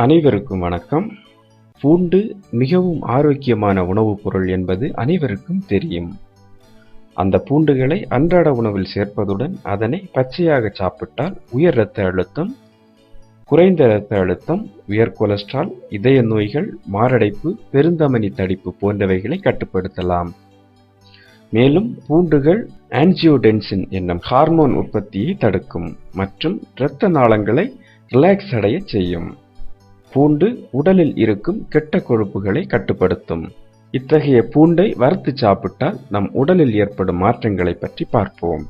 அனைவருக்கும் வணக்கம். பூண்டு மிகவும் ஆரோக்கியமான உணவுப் பொருள் என்பது அனைவருக்கும் தெரியும். அந்த பூண்டுகளை அன்றாட உணவில் சேர்ப்பதுடன் அதனை பச்சையாக சாப்பிட்டால் உயர் இரத்த அழுத்தம் குறைந்த இரத்த அழுத்தம் உயர் கொலஸ்ட்ரால் இதய நோய்கள் மாரடைப்பு பெருந்தமனி தடிப்பு போன்றவைகளை கட்டுப்படுத்தலாம். மேலும் பூண்டுகள் ஆன்ஜியோடென்சின் என்னும் ஹார்மோன் உற்பத்தியை தடுக்கும் மற்றும் இரத்த நாளங்களை ரிலாக்ஸ் அடைய செய்யும். பூண்டு உடலில் இருக்கும் கெட்ட கொழுப்புகளை கட்டுப்படுத்தும். இத்தகைய பூண்டை வறுத்து சாப்பிட்டால் நம் உடலில் ஏற்படும் மாற்றங்களை பற்றி பார்ப்போம்.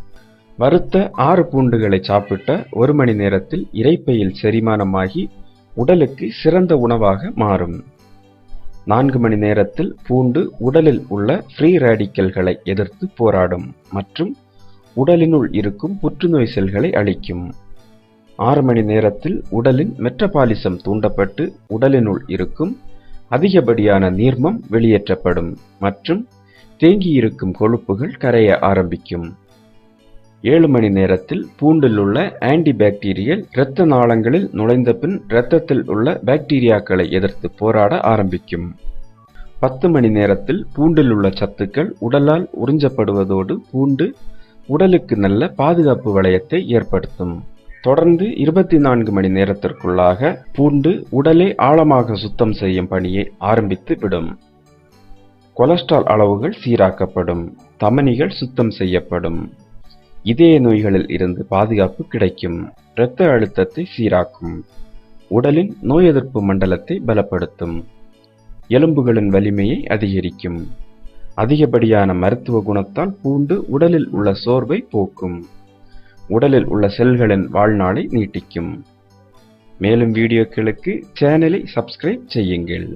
வறுத்த ஆறு பூண்டுகளை சாப்பிட்ட ஒரு மணி நேரத்தில் இரைப்பையில் செரிமானமாகி உடலுக்கு சிறந்த உணவாக மாறும். நான்கு மணி நேரத்தில் பூண்டு உடலில் உள்ள ஃப்ரீ ரேடிக்கல்களை எதிர்த்து போராடும் மற்றும் உடலினுள் இருக்கும் புற்றுநோய் செல்களை அழிக்கும். ஆறு மணி நேரத்தில் உடலின் மெட்ரபாலிசம் தூண்டப்பட்டு உடலினுள் இருக்கும் அதிகப்படியான நீர்மம் வெளியேற்றப்படும் மற்றும் தேங்கியிருக்கும் கொழுப்புகள் கரைய ஆரம்பிக்கும். ஏழு மணி நேரத்தில் பூண்டில் உள்ள ஆன்டிபாக்டீரியல் இரத்த நாளங்களில் நுழைந்த பின் இரத்தத்தில் உள்ள பாக்டீரியாக்களை எதிர்த்து போராட ஆரம்பிக்கும். பத்து மணி நேரத்தில் பூண்டில் உள்ள சத்துக்கள் உடலால் உறிஞ்சப்படுவதோடு பூண்டு உடலுக்கு நல்ல பாதுகாப்பு வளையத்தை ஏற்படுத்தும். தொடர்ந்து இருபத்தி நான்கு மணி நேரத்திற்குள்ளாக பூண்டு உடலை ஆழமாக சுத்தம் செய்யும் பணியை ஆரம்பித்து விடும். கொலஸ்ட்ரால் அளவுகள் சீராக்கப்படும். தமனிகள் சுத்தம் செய்யப்படும். இதய நோய்களில் இருந்து பாதுகாப்பு கிடைக்கும். இரத்த அழுத்தத்தை சீராக்கும். உடலின் நோய் எதிர்ப்பு மண்டலத்தை பலப்படுத்தும். எலும்புகளின் வலிமையை அதிகரிக்கும். அதிகப்படியான மருத்துவ குணத்தால் பூண்டு உடலில் உள்ள சோர்வை போக்கும். உடலில் உள்ள செல்களின் வாழ்நாளை நீட்டிக்கும். மேலும் வீடியோக்களுக்கு சேனலை சப்ஸ்கிரைப் செய்யுங்கள்.